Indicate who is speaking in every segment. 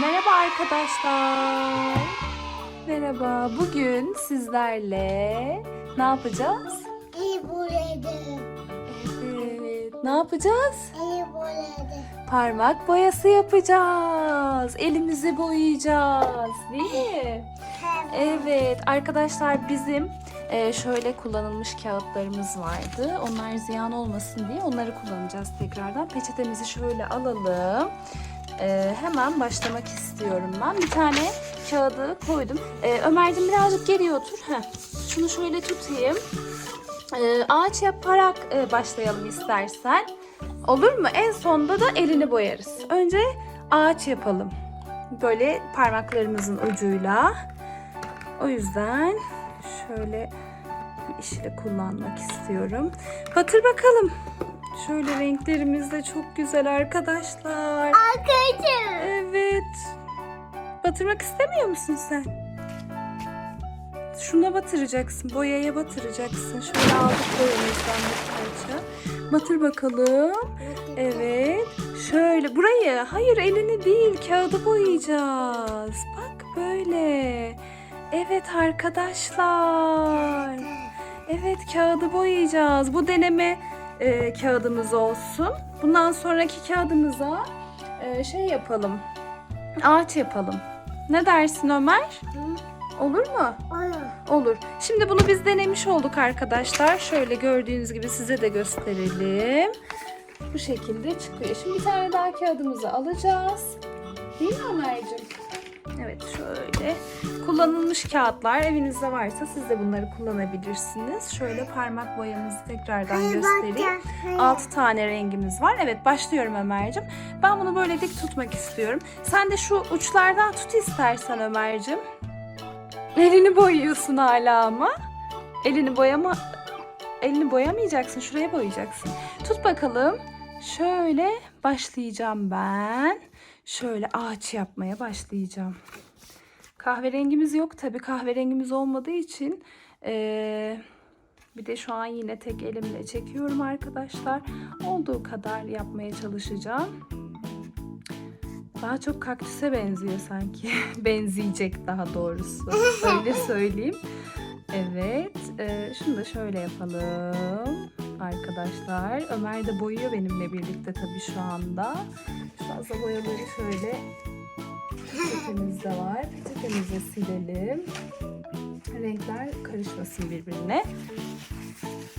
Speaker 1: Merhaba arkadaşlar. Merhaba. Bugün sizlerle ne yapacağız?
Speaker 2: İyi boyadı.
Speaker 1: Evet. Ne yapacağız?
Speaker 2: İyi boyadı.
Speaker 1: Parmak boyası yapacağız. Elimizi boyayacağız. Değil mi? Evet arkadaşlar bizim e, şöyle kullanılmış kağıtlarımız vardı. Onlar ziyan olmasın diye onları kullanacağız tekrardan. Peçetemizi şöyle alalım. E, hemen başlamak istiyorum ben. Bir tane kağıdı koydum. E, Ömerciğim birazcık geriye otur. Heh. Şunu şöyle tutayım. E, ağaç yaparak e, başlayalım istersen. Olur mu? En sonda da elini boyarız. Önce ağaç yapalım. Böyle parmaklarımızın ucuyla. O yüzden şöyle işle kullanmak istiyorum. Batır bakalım. Şöyle renklerimiz de çok güzel arkadaşlar.
Speaker 2: Arkadaşım.
Speaker 1: Evet. Batırmak istemiyor musun sen? Şuna batıracaksın. Boyaya batıracaksın. Şöyle aldık boyamızdan bir parça. Batır bakalım. Evet. Şöyle burayı. Hayır elini değil kağıdı boyayacağız. Bak böyle. Evet arkadaşlar. Evet kağıdı boyayacağız. Bu deneme e, kağıdımız olsun. Bundan sonraki kağıdımıza e, şey yapalım. Ağaç yapalım. Ne dersin Ömer? Olur mu?
Speaker 2: Olur.
Speaker 1: Olur. Şimdi bunu biz denemiş olduk arkadaşlar. Şöyle gördüğünüz gibi size de gösterelim. Bu şekilde çıkıyor. Şimdi bir tane daha kağıdımızı alacağız. Değil mi Ömerciğim? Evet şöyle. Kullanılmış kağıtlar evinizde varsa siz de bunları kullanabilirsiniz. Şöyle parmak boyamızı tekrardan göstereyim. 6 tane rengimiz var. Evet başlıyorum Ömer'cim. Ben bunu böyle dik tutmak istiyorum. Sen de şu uçlardan tut istersen Ömer'cim. Elini boyuyorsun hala ama. Elini boyama... Elini boyamayacaksın. Şuraya boyayacaksın. Tut bakalım. Şöyle başlayacağım ben. Şöyle ağaç yapmaya başlayacağım. Kahverengimiz yok tabii. Kahverengimiz olmadığı için eee, bir de şu an yine tek elimle çekiyorum arkadaşlar. Olduğu kadar yapmaya çalışacağım. Daha çok kaktüse benziyor sanki. Benzeyecek daha doğrusu. Öyle söyleyeyim. Evet. e, şunu da şöyle yapalım. Arkadaşlar. Ömer de boyuyor benimle birlikte tabii şu anda. Fazla boyaları şöyle peçetemiz de var. Peçetemizi silelim. Renkler karışmasın birbirine.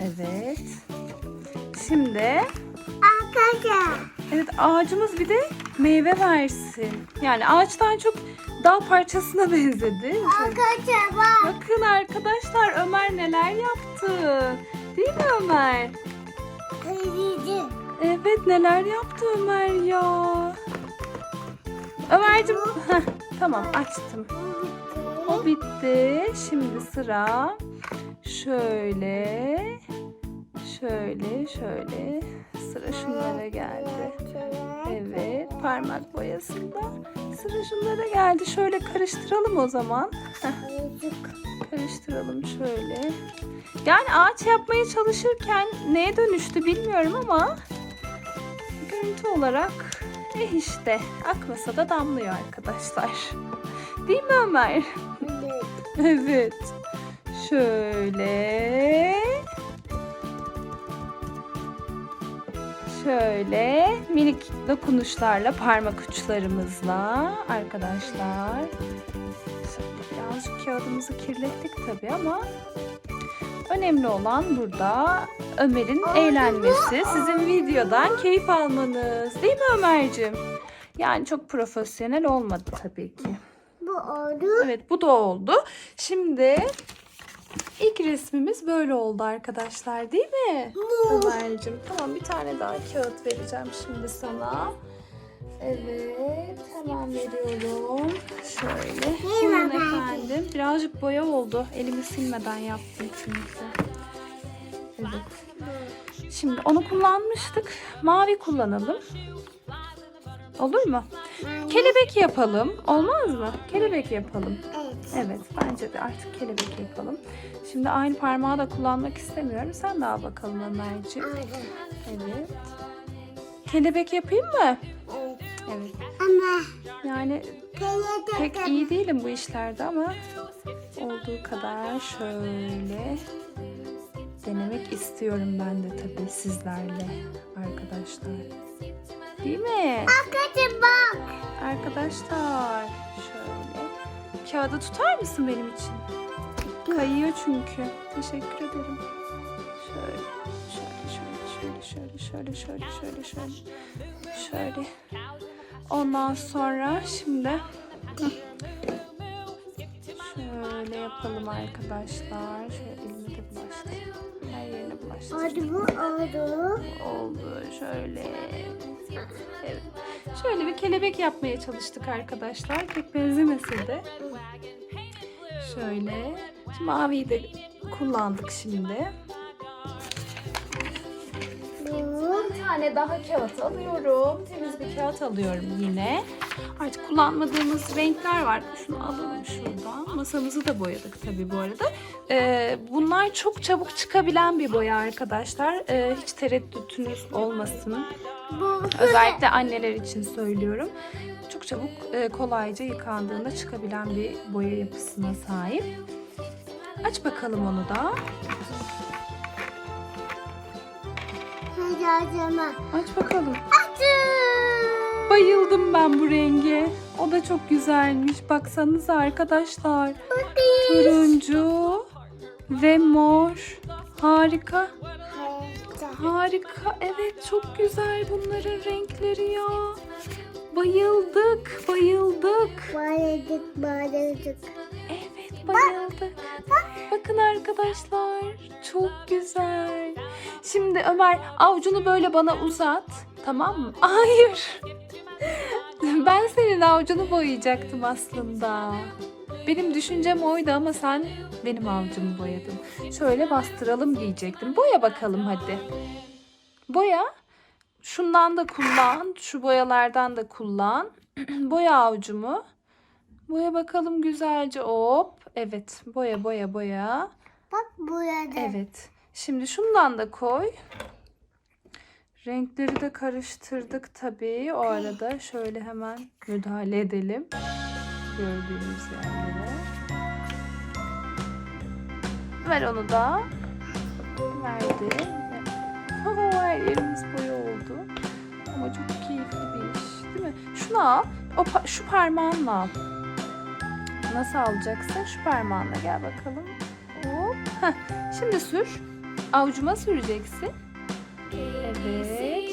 Speaker 1: Evet. Şimdi
Speaker 2: Arkadaşım.
Speaker 1: Evet ağacımız bir de meyve versin. Yani ağaçtan çok dal parçasına benzedi.
Speaker 2: Arkadaşım bak.
Speaker 1: Bakın arkadaşlar Ömer neler yaptı. Değil mi Ömer?
Speaker 2: Kıyıcı.
Speaker 1: Evet neler yaptı Ömer ya. Ömerciğim Heh, tamam açtım. O bitti. Şimdi sıra şöyle şöyle şöyle sıra şunlara geldi. Evet, parmak boyasında sıra şunlara geldi. Şöyle karıştıralım o zaman. Karıştıralım şöyle. Yani ağaç yapmaya çalışırken neye dönüştü bilmiyorum ama görüntü olarak eh işte akmasa da damlıyor arkadaşlar. Değil mi Ömer? Evet. Şöyle. Şöyle minik dokunuşlarla parmak uçlarımızla arkadaşlar. Birazcık kağıdımızı kirlettik tabii ama önemli olan burada Ömer'in eğlenmesi, sizin videodan keyif almanız. Değil mi Ömer'cim? Yani çok profesyonel olmadı tabii ki.
Speaker 2: Bu oldu.
Speaker 1: Evet bu da oldu. Şimdi ilk resmimiz böyle oldu arkadaşlar değil mi? Ömer'cim tamam bir tane daha kağıt vereceğim şimdi sana. Evet hemen veriyorum. Şöyle. Buyurun efendim. Birazcık boya oldu. Elimi silmeden yaptım çünkü. Evet. Şimdi onu kullanmıştık. Mavi kullanalım. Olur mu? Kelebek yapalım. Olmaz mı? Kelebek yapalım.
Speaker 2: Evet.
Speaker 1: Evet bence de artık kelebek yapalım. Şimdi aynı parmağı da kullanmak istemiyorum. Sen al bakalım Ömerciğim. Evet. Kelebek yapayım mı?
Speaker 2: Evet. Ama
Speaker 1: Yani pek iyi değilim bu işlerde ama olduğu kadar şöyle denemek istiyorum ben de tabii sizlerle arkadaşlar. Değil mi?
Speaker 2: Arkadaşım bak.
Speaker 1: Arkadaşlar şöyle kağıdı tutar mısın benim için? Kayıyor çünkü. Teşekkür ederim. Şöyle şöyle şöyle şöyle şöyle şöyle şöyle şöyle şöyle şöyle. Ondan sonra şimdi şöyle yapalım arkadaşlar. Şöyle elime de bulaştı. Her yerine bulaştı.
Speaker 2: Oldu bu oldu.
Speaker 1: Oldu şöyle. Evet. Şöyle bir kelebek yapmaya çalıştık arkadaşlar. Pek benzemese de. Şöyle. Şimdi maviyi de kullandık şimdi. Bir tane daha kağıt alıyorum. Temiz bir kağıt alıyorum yine. Artık kullanmadığımız renkler var. Şunu alalım şuradan. Masamızı da boyadık tabii bu arada. Ee, bunlar çok çabuk çıkabilen bir boya arkadaşlar. Ee, hiç tereddütünüz olmasın. Özellikle anneler için söylüyorum. Çok çabuk, e, kolayca yıkandığında çıkabilen bir boya yapısına sahip. Aç bakalım onu da.
Speaker 2: Kayıcıma.
Speaker 1: Aç bakalım.
Speaker 2: Açın.
Speaker 1: Bayıldım ben bu renge. O da çok güzelmiş. Baksanıza arkadaşlar. Turuncu ve mor. Harika. Harika. Evet çok güzel bunların renkleri ya. Bayıldık. Bayıldık.
Speaker 2: Bağladık bağladık.
Speaker 1: Evet bayıldık. Bakın arkadaşlar çok güzel. Şimdi Ömer avucunu böyle bana uzat. Tamam mı? Hayır. Ben senin avucunu boyayacaktım aslında. Benim düşüncem oydu ama sen benim avucumu boyadın. Şöyle bastıralım diyecektim. Boya bakalım hadi. Boya. Şundan da kullan. Şu boyalardan da kullan. Boya avucumu. Boya bakalım güzelce. Hop. Evet. Boya boya boya.
Speaker 2: Bak burada.
Speaker 1: Evet. Şimdi şundan da koy. Renkleri de karıştırdık tabii. O arada şöyle hemen müdahale edelim. Gördüğünüz yerlere. Ver onu da. Verdim. Her yerimiz boya oldu. Ama çok keyifli bir iş değil mi? Şunu al. O pa- şu parmağınla al. Nasıl alacaksın? Şu parmağınla gel bakalım. Hop. Heh. Şimdi sür. Avucuma süreceksin. Evet.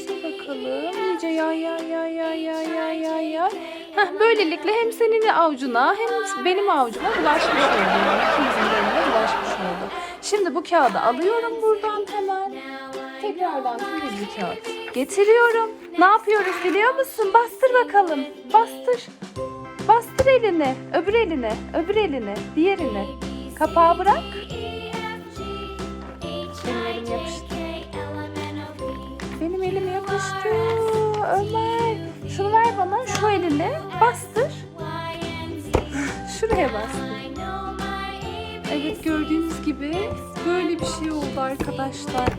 Speaker 1: Sür bakalım. İyice yay yay yay yay yay yay yay yay. Böylelikle hem senin avucuna hem benim avucuma bulaşmış oldu. İkimizin de bulaşmış oldu. Şimdi bu kağıdı alıyorum buradan hemen. Tekrardan temiz bir kağıt. Getiriyorum. Ne yapıyoruz biliyor musun? Bastır bakalım. Bastır. Bastır elini. Öbür elini. Öbür elini. Diğerini. Kapağı bırak. Benim elim yapıştı. Benim elim yapıştı. Ömer. Şunu ver bana. Şu elini. Bastır. Şuraya bastır. Evet gördüğünüz gibi böyle bir şey oldu arkadaşlar.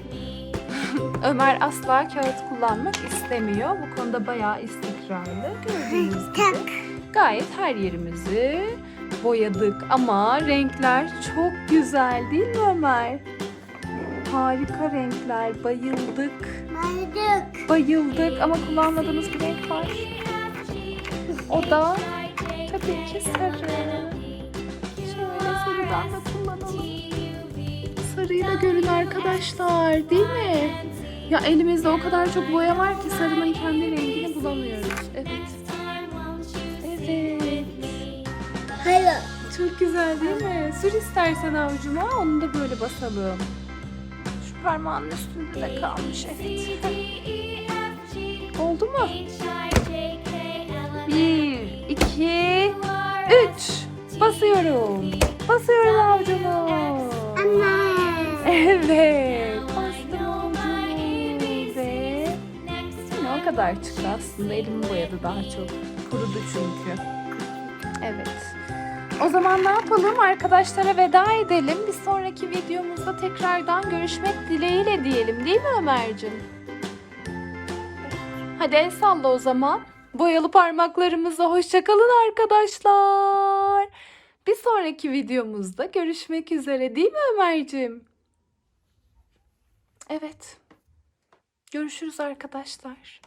Speaker 1: Ömer asla kağıt kullanmak istemiyor. Bu konuda bayağı istikrarlı. Gördüğünüz gibi. Gayet her yerimizi boyadık ama renkler çok güzel değil mi Ömer? Harika renkler. Bayıldık.
Speaker 2: Bağladık.
Speaker 1: Bayıldık ama kullanmadığımız bir renk var. O da tabii ki sarı. Şöyle sarıdan da kullanalım. Sarıyı da görün arkadaşlar değil mi? Ya elimizde o kadar çok boya var ki sarının kendi rengini bulamıyoruz. Evet. Çok güzel değil mi? Sür istersen avucuma onu da böyle basalım. Şu parmağın üstünde de kalmış evet. Oldu mu? Bir, iki, üç. Basıyorum. Basıyorum avucumu.
Speaker 2: Anne.
Speaker 1: Evet. Bastım avucumu ve yine o kadar çıktı aslında. Elimi boyadı daha çok. Kurudu çünkü. O zaman ne yapalım? Arkadaşlara veda edelim. Bir sonraki videomuzda tekrardan görüşmek dileğiyle diyelim değil mi Ömer'cim? Hadi el salla o zaman. Boyalı parmaklarımızla hoşçakalın arkadaşlar. Bir sonraki videomuzda görüşmek üzere değil mi Ömer'cim? Evet. Görüşürüz arkadaşlar.